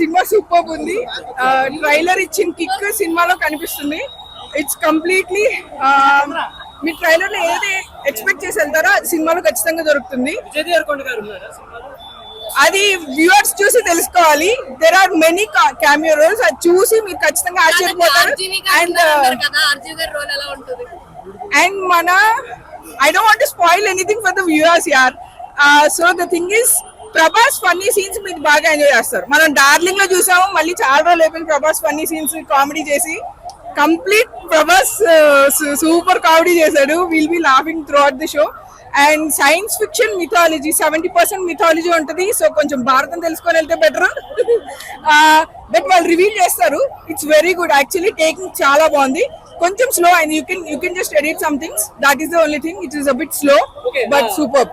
Cinema super ఉంది. Trailer ఇచ్చిన kick సినిమాలో కనిపిస్తుంది. ఇట్స్ కంప్లీట్లీ మీ ట్రైలర్లో ఏది ఎక్స్పెక్ట్ చేసి వెళ్తారో అది సినిమాలో ఖచ్చితంగా దొరుకుతుంది. అది వ్యూవర్స్ చూసి తెలుసుకోవాలి. There are many cameo roles అది చూసి మీరు ఖచ్చితంగా ఆశ్చర్యపోతారు. అండ్ ఉంటుంది? అండ్ మన I don't want spoil anything for the viewers యార్ so the thing is Prabhas funny scenes మీరు బాగా ఎంజాయ్ చేస్తారు. మనం డార్లింగ్లో చూసాము మళ్ళీ చాలా రోజులు అయిపోయింది ప్రభాస్ ఫన్నీ సీన్స్ కామెడీ చేసి. కంప్లీట్ ప్రభాస్ సూపర్ కామెడీ చేశాడు. Will be laughing throughout the show. And science fiction mythology seventy percent mythology ఉంటుంది. సో కొంచెం భారతం తెలుసుకొని వెళ్తే బెటర్ బట్ వాళ్ళు రివీల్ చేస్తారు. It's very good actually taking చాలా బాగుంది. కొంచెం slow and you can you can just edit some things that is the only thing it is a bit slow but super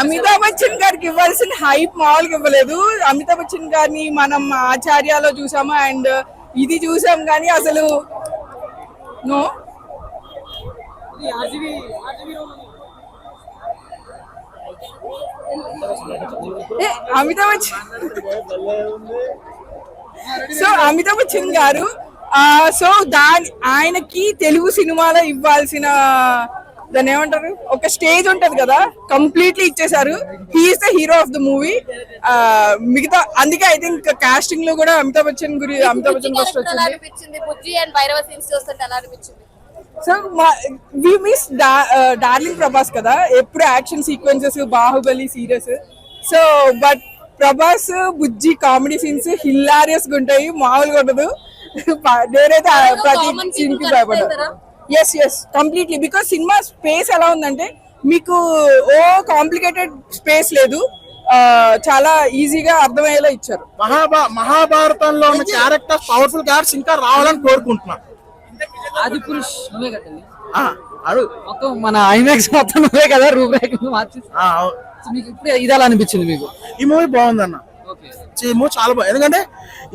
Amitabh Bachchan గారికి ఇవ్వాల్సిన hype మామూలుగా ఇవ్వలేదు. అమితాబ్ బచ్చన్ గారిని మనం ఆచార్యాలో చూసాము? అండ్ ఇది చూసాం కానీ అసలు నో అమితాబ్ బచ్చన్ సో అమితాబ్ బచ్చన్ గారు సో దాని ఆయనకి తెలుగు సినిమాలో ఇవ్వాల్సిన దాన్ని ఏమంటారు? ఒక స్టేజ్ ఉంటది కదా కంప్లీట్లీ ఇచ్చేసారు he's the hero of the movie మిగతా అందుకే ఐ థింక్ కాస్టింగ్లో కూడా అమితాబ్ బచ్చన్ గురి అమితాబ్ బచ్చన్ ఫస్ట్ వచ్చింది. So we miss darling Prabhas కదా. ఎప్పుడు action sequences Baahubali serious so but Prabhas Bujji comedy scenes హిల్లారియస్గా ఉంటాయి. మామూలుగా ఉండదు. నేనైతే ప్రతి common సీన్కి people భయపడ్డా. కనిపిస్తారా? Yes yes completely because cinema space ఎలా ఉందంటే మీకు ఓ కాంప్లికేటెడ్ స్పేస్ లేదు. చాలా ఈజీగా అర్థమయ్యేలా ఇచ్చారు. మహాభా మహాభారతంలో ఉన్న క్యారెక్టర్స్ పవర్ఫుల్ క్యారెక్టర్స్ ఇంకా రావాలని కోరుకుంటున్నా. ఆది పురుష్ నువ్వే కదండి అడు మొత్తం మన ఐమాక్స్ మొత్తం నువ్వే కదా రూపురేఖ మార్చి. మీకు ఇప్పుడు ఇది ఎలా అనిపించింది మీకు? ఈ మూవీ బాగుందన్న. ఓకే చాలా బాగుంది ఎందుకంటే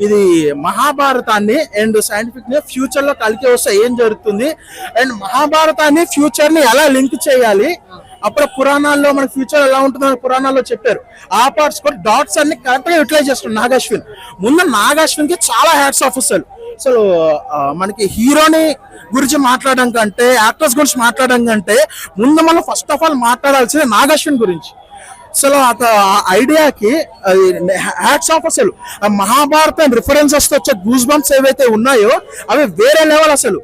ఇది మహాభారతాన్ని అండ్ సైంటిఫిక్ని ఫ్యూచర్లో కలికి వస్తే ఏం జరుగుతుంది? అండ్ మహాభారతాన్ని ఫ్యూచర్ని ఎలా లింక్ చేయాలి? అప్పుడు పురాణాల్లో మన ఫ్యూచర్ ఎలా ఉంటుందో పురాణాల్లో చెప్పారు. ఆ పార్ట్స్ కూడా డాట్స్ అన్ని కరెక్ట్గా యూటిలైజ్ చేస్తున్నారు నాగాశ్విన్. ముందు నాగాశ్విన్కి చాలా హ్యాట్స్ ఆఫ్ అసలు. అసలు మనకి హీరోని గురించి మాట్లాడడం కంటే యాక్టర్స్ గురించి మాట్లాడడం కంటే ముందు మనం ఫస్ట్ ఆఫ్ ఆల్ మాట్లాడాల్సింది నాగాశ్విన్ గురించి. అసలు అత ఆ ఐడియాకి హ్యాట్స్ ఆఫ్ అసలు. ఆ మహాభారతం రిఫరెన్సెస్ వచ్చే గూస్ బంప్స్ ఏవైతే ఉన్నాయో అవి వేరే లెవెల్ అసలు.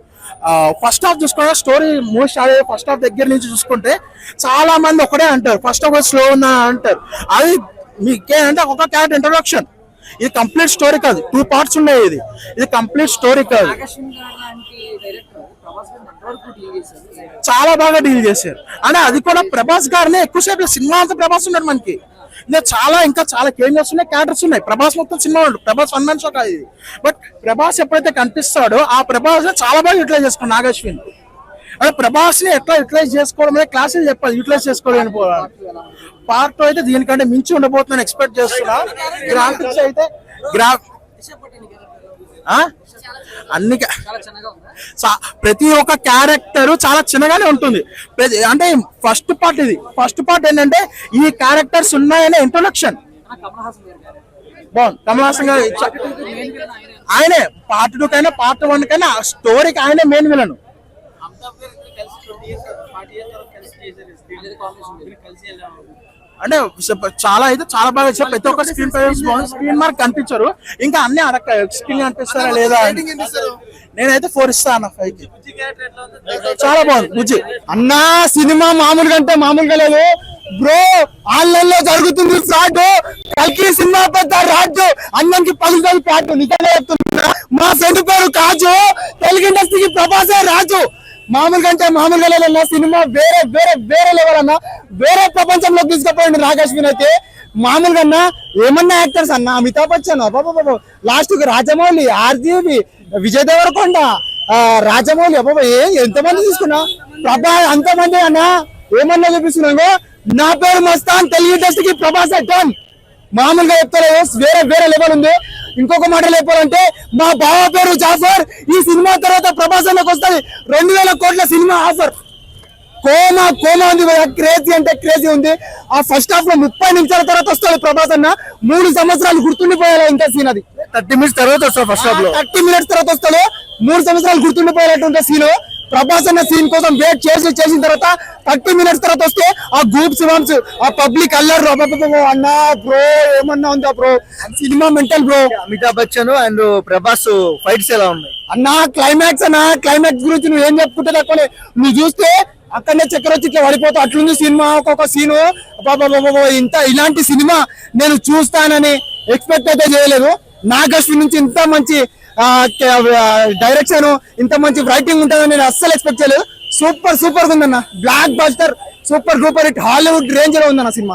ఫస్ట్ హాఫ్ చూసుకుంటే స్టోరీ మోస్ట్ అదే ఫస్ట్ హాఫ్ దగ్గర నుంచి చూసుకుంటే చాలా మంది ఒకటే అంటారు. ఫస్ట్ హాఫ్ స్లో ఉన్నా అంటారు. అది మీకేంటే ఒక క్యారెక్టర్ ఇంట్రొడక్షన్ ఇది కంప్లీట్ స్టోరీ కాదు. టూ పార్ట్స్ ఉన్నాయి ఇది. ఇది కంప్లీట్ స్టోరీ కాదు. చాలా బాగా డీల్ చేశారు. అంటే అది కూడా ప్రభాస్ గారిని ఎక్కువసేపు సినిమా అంతా ప్రభాస్ ఉన్నాడు మనకి. ఇంకా చాలా ఇంకా చాలా కేంజర్స్ ఉన్నాయి క్యారెక్టర్స్ ఉన్నాయి. ప్రభాస్ మొత్తం సినిమా ఉండు ప్రభాస్ వన్ మ్యాన్ షో కాదు ఇది. బట్ ప్రభాస్ ఎప్పుడైతే కనిపిస్తాడో ఆ ప్రభాస్ చాలా బాగా యూటిలైజ్ చేసుకోండి నాగశ్విన్. అంటే ప్రభాస్ని ఎట్లా యూటిలైజ్ చేసుకోవడం అనేది క్లాసులు చెప్పాలి. యూటిలైజ్ చేసుకోవడం పార్ట్ అయితే దీనికంటే మించి ఉండబోతుందని ఎక్స్పెక్ట్ చేస్తున్నా. గ్రాఫిక్స్ అయితే గ్రా ఆ? అన్ని ప్రతి ఒక్క క్యారెక్టర్ చాలా చిన్నగానే ఉంటుంది. అంటే ఫస్ట్ పార్ట్ ఇది. ఫస్ట్ పార్ట్ ఏంటంటే ఈ క్యారెక్టర్స్ ఉన్నాయనే ఇంట్రొడక్షన్ బాగుంది. కమల్ హాసన్ గారు ఆయనే. పార్ట్ టూ కైనా పార్ట్ వన్ కైనా స్టోరీకి ఆయనే మెయిన్ విలను అంటే స- చాలా అయితే చాలా బాగా ఇచ్చారు ప్రతి ఒక్క స్క్రీన్ బాగుంది స్క్రీన్ మార్క్ కనిపించారు. ఇంకా అన్ని అడక్క స్క్రీన్ కనిపిస్తారా లేదా. నేనైతే ఫోర్ ఇస్తా అన్న ఫైవ్కి. చాలా బాగుంది. బుజ్జి. అన్నా సినిమా మామూలుగా అంటే మామూలుగా లేదు. బ్రో ఆన్లైన్లో జరుగుతుంది ఫ్రాడ్ కల్కి సినిమా పెద్ద రాజు అన్నంకి పగులుతుంది ప్యాట్ నిజంగా చెప్తున్నా. మా ఫ్రెండ్ పేరు కాజు. తెలుగు ఇండస్ట్రీకి ప్రభాసే రాజు. మామూలుగా అంటే మామూలుగా లేదన్న సినిమా వేరే వేరే వేరే లెవెల్ అన్న. వేరే ప్రపంచంలోకి తీసుకుపోయింది నాగాశ్విన్ అయితే. మామూలుగా అన్న ఏమన్నా యాక్టర్స్ అన్న? అమితాబ్ బచ్చన్ బాబా లాస్ట్ రాజమౌళి ఆర్జీవి విజయ్ దేవరకొండ రాజమౌళి అబ్బాబా ఏ ఎంతమంది తీసుకున్నా? ప్రభా అంతమంది అన్న. ఏమన్నా చూపిస్తున్నావు? నా పేరు మస్తాన్ తెలుగు ఇండస్ట్రీకి ప్రభాస్ అడ్డాన్ మామూలుగా చెప్తారు వేరే వేరే లెవెల్ ఉంది. ఇంకొక మాట చెప్పాలంటే మా బావ పేరు జాఫర్ ఈ సినిమా తర్వాత ప్రభాస్ అన్నకు వస్తుంది రెండు వేల కోట్ల సినిమా ఆఫర్. కోమా కోమా ఉంది క్రేజీ అంటే క్రేజీ ఉంది. ఆ ఫస్ట్ హాఫ్లో ముప్పై నిమిషాల తర్వాత వస్తాడు ప్రభాస్ అన్న. మూడు సంవత్సరాలు గుర్తుండిపోయేలా ఇంకా సీన్ అది. థర్టీ మినిట్స్ తర్వాత వస్తా ఫస్ట్ హాఫ్లో. థర్టీ మినిట్స్ తర్వాత వస్తాడు మూడు సంవత్సరాలు గుర్తుండిపోయేటట్టు ఉంటే సీన్ ప్రభాస్ అన్న సీన్ కోసం వెయిట్ చేసి చేసిన తర్వాత థర్టీ మినిట్స్ తర్వాత వస్తే ఆ గ్రూప్ సిమాన్స్ ఆ పబ్లిక్ అల్లరు అన్నా బ్రో ఏమన్నా ఉందా bro cinema mental bro Amitabh Bachchan and Prabhas fights ఎలా ఉన్నాయి? అన్నా క్లైమాక్స్ అన్నా క్లైమాక్స్ గురించి నువ్వు ఏం చెప్పుకుంటే తక్కువ నువ్వు చూస్తే అక్కడనే చక్కెర వచ్చి ఇట్లా పడిపోతా. అట్లుంది సినిమా ఒక్కొక్క సీను ఇంత ఇలాంటి సినిమా నేను చూస్తానని ఎక్స్పెక్ట్ అయితే చేయలేదు. నాగశ్వి నుంచి ఇంత మంచి డైరెక్షన్ ఇంత మంచి రైటింగ్ ఉంటుందని నేను అస్సలు ఎక్స్పెక్ట్ చేయలేదు. సూపర్ సూపర్ ఉందన్న blockbuster super duper hit Hollywood రేంజ్లో ఉందన్న సినిమా.